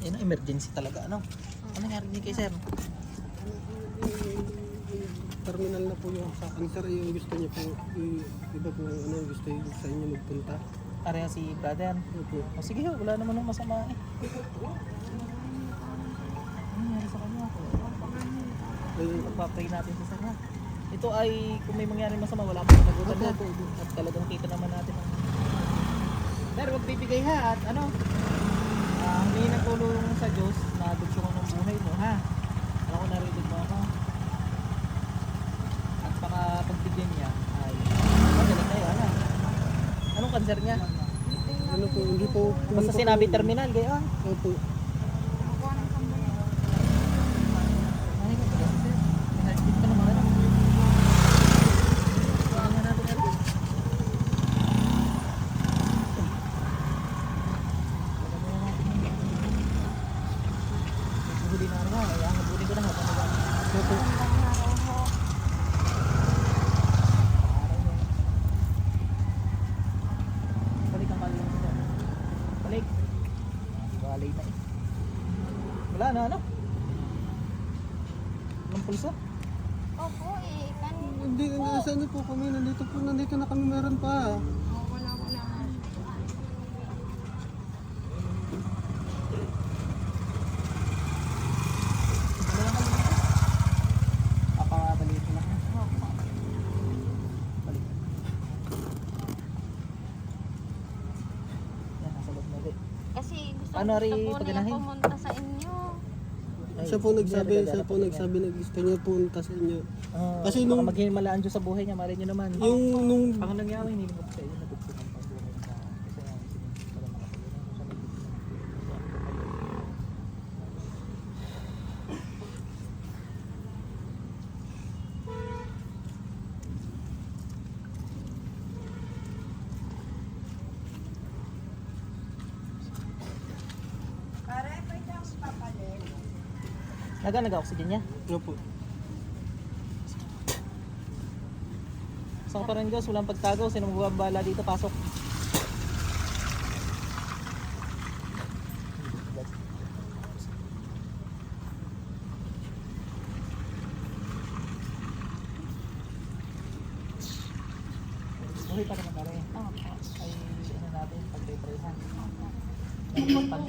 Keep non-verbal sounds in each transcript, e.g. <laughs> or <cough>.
Yan ang emergency talaga, ano? Ano nangyari niyo kay sir? Terminal na po yung sa akin sir, yung gusto niya po, i- iba po ano, gusto niya sa inyo magpunta. Pareha si brother. Opo. O sige ho, wala naman ng masama eh. Ano nangyari sa kanya? Ayun, Pagpapray natin sa sir ha. Ito ay, kung may mangyari masama, wala pong nagutan na. Opo, opo. At talagang kita naman natin ang... Sir, huwag bibigay ha. At ano, ng tulong sa Diyos na dugsong ng buhay mo ha. Alam ko narinig mo ako. At para pagbigyan niya ay magaling yun ha. Anong cancer niya? ano po, hindi po. hindi Basta sinabi terminal, gayon. Opo. Ay, magaling sir. Pinarkit ka naman ano. Baka nga natin ano. Huli na nga, ay ang huli ko na nga. Opo. Balik ang kalilang sila. Balik. Walay na. Wala na ano? Anong pulso? Opo, eh, kan... Hindi, nasa ano po kami, nandito po, nandito na kami meron pa. Oh, wala, wala. Papabalik ko lang. Opo. Balik. Yan, nasa loob na ulit. Kasi gusto, Ano, niya paganahin? pumunta sa inyo. Siya po nagsabi, siya po nagsabi na gusto niya punta sa inyo. Ah, Kasi baka nung- maghimalaan Diyos sa buhay niya, malay niyo naman. Yung nung Ang nangyari, hindi ko sa iyo, nagugsukan pa buhay niya. Kasi ang sinunod pala mga pagkakas, sa may Naga, nag-oxygen niya. ano po, Sa pa rin Diyos, walang pagtago. Sino magbabala dito, pasok. Buhay pa naman pare. Opo. Ay, ano natin, pag-depression. Kapag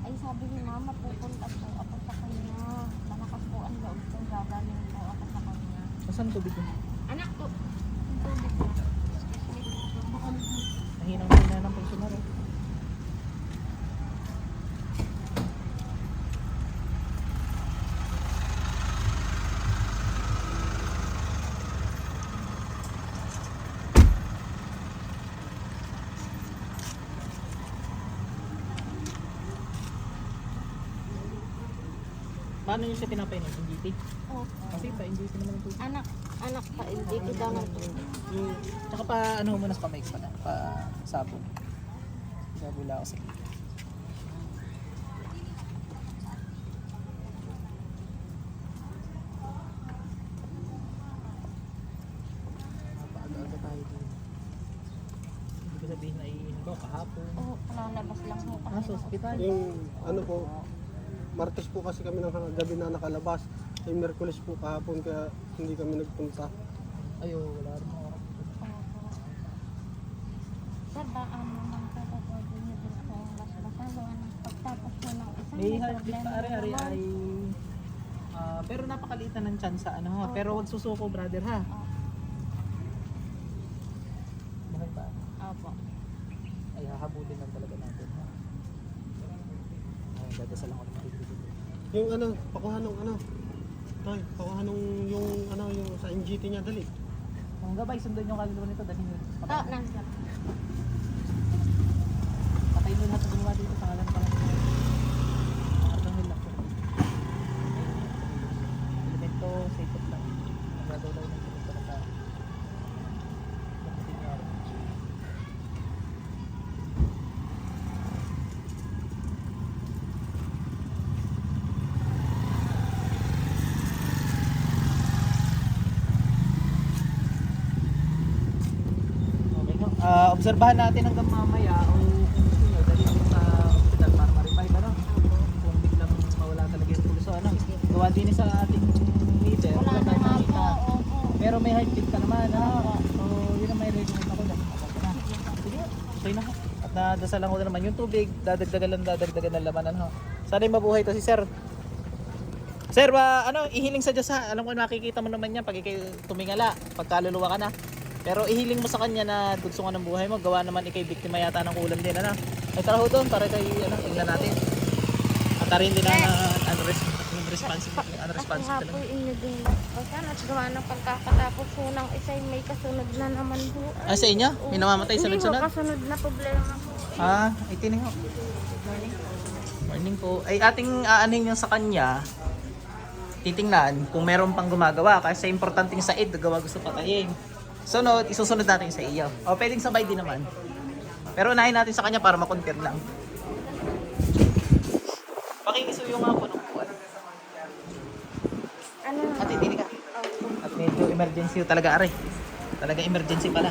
po. Ay sabi ni mama, pupunta po ako sa kanya. Malakas po ang loob ko, gagaling po ako sa kanya. Saan tubig ko? Anak yung tubig ko. Nahinang-hina ng pensioner eh. Paano nyo siya pinapainom? NGT? Opo. Kasi pa NGT naman tubig. Anak, anak pa, hindi ko daw ng tubig. Yung, tsaka pa ano muna sa kamay pala, pa sabon. Sabula ako sa. Hindi ko sabihin na iihin ko kahapon. Oo, lalabas lang ho Ah, kasi. sa ospital. yung ano po, Martes po kasi kami ng gabi na nakalabas. Ay Merkulis po kahapon kaya hindi kami nagpunta. Ayo, wala rin. Sir, baka naman kada pwede niyo din po yung basbasan. Gawa ng pagtapos po ng isa. May heartbeat problema pa ari-ari naman. ay ah, pero napakalitan ng chance ano ha. Opo. Pero wag susuko brother ha. Opo. Bakit ba? Opo. Ay hahabulin lang talaga natin ha. Ay dadasal ako. Yung ano, pakuha nung ano, Tay, pakuha nung yung ano, yung sa NGT niya, dali. Ang gabay sundan yung kaluluwa nito dahil Ah, nasa. Obserbahan natin hanggang mamaya o kung gusto nyo, dali sa hospital para ma-revive, ano? Kung biglang mawala talaga yung pulso, ano? Gawa din sa ating meter. Wala na nga po, opo. Pero may heart beat ka naman, ano? So, yun ang may recommend ako dyan. Sige, okay na. At nadasalan ko na naman yung tubig, dadagdagan lang, dadagdagan ng laman, ano? Sana'y mabuhay to si sir. Sir, uh, ano, ihiling sa Diyos ha. Alam ko nakikita mo naman yan pag ikay tumingala, pagkaluluwa ka na. Pero ihiling mo sa kanya na dugso ka ng buhay mo. Gawa naman ikay biktima yata ng ulam din, ano. Ay tara ho doon, para kay, ano, tingnan natin. At rin din na, ano, res- yung responsibility, ano, Kasi nga responsibility. po iniging basbasan at gawa ng pagkakatapos po ng isa ay may kasunod na naman po. Ah, sa inyo? May namamatay Hindi sunod-sunod? po kasunod na problema po. Ah, itining ho. Morning po. Ay ating aanhin yung sa kanya. Titingnan kung meron pang gumagawa kasi importanteng sa id gawa gusto patayin. Sunod, isusunod natin sa iyo. O pwedeng sabay din naman. Pero unahin natin sa kanya para makonfirm lang. Pakikisuyo nga po ng buwan. Ano? At hindi ka. Opo. At medyo emergency talaga aray. Talaga emergency pala.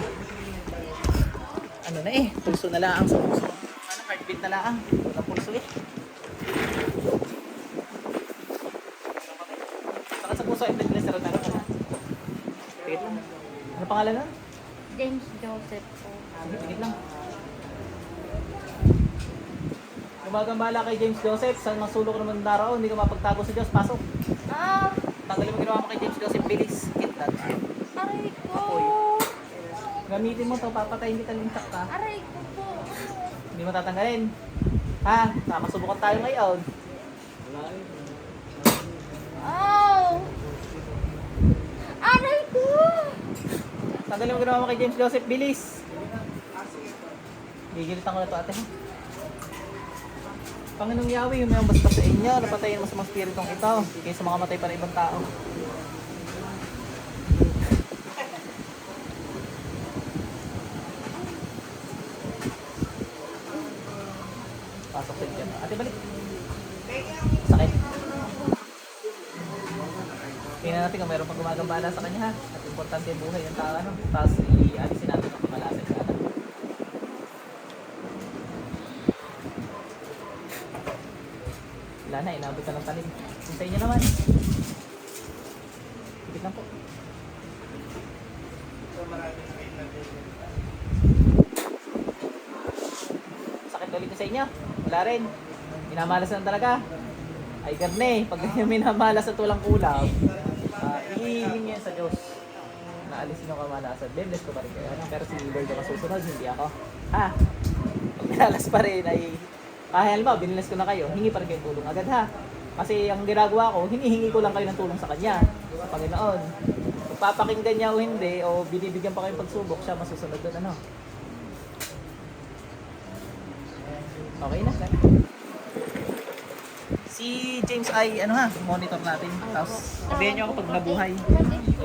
Ano na eh, pulso na lang sa puso. Ano, heartbeat na lang. Wala pulso eh. Saka sa puso ay glycerin na lang. Tigit lang. Ano pangalan nun? James Joseph po. Sige, lang. Gumagambala kay James Joseph, sa masulok naman daraw, hindi ka mapagtago sa Diyos, pasok. Ah! Tanggalin mo ginawa mo kay James Joseph, bilis. Hit that. Aray ko! Apoy. Gamitin mo to, papatayin kita lintak ka. Aray ko po! Hindi mo tatanggalin. Ha? Nakasubukan tayo ngayon. Oh! Aray Tanggalin mo ginawa mo kay James Joseph, bilis. Gigilitan ko na to ate. Panginoong Yahweh, yung basta sa inyo, napatayin mo sa mga spiritong ito, kaysa mga matay pa ng ibang tao. Pasok sa inyo. Ate, balik. Sakit. Tingnan natin kung meron pang gumagambala sa kanya ha. Importante buhay ng tao. Ano? Tapos i-alisin natin ang kamalasan sa ano. Wala na, inabot ka ng talim. Sa inyo naman. Higit lang po. Sakit ulit na sa inyo? Wala rin. Minamalas na talaga. Ay garne, pag <laughs> minamalas at walang kulang, uh, ihiling yan sa Diyos. Naalisin yung kamalasan. Bless ko pa rin kayo. Ano? Pero si Lord ang susunod, hindi ako. Ha? Pag minalas pa rin ay alam mo, binilas ko na kayo, hingi pa rin kayong tulong agad ha. Kasi ang ginagawa ko, hinihingi ko lang kayo ng tulong sa Kanya, sa Panginoon. Magpapakinggan niya o hindi, o binibigyan pa kayong pagsubok, siya masusunod doon, ano. Okay na, sir. Si James ay, ano ha, monitor natin. Tapos, sabihin niyo ako pag nabuhay.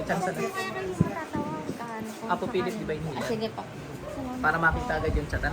Chance na. Apo Philip Divine Ah, Healer. sige pa. Para makita agad yung chat, ha.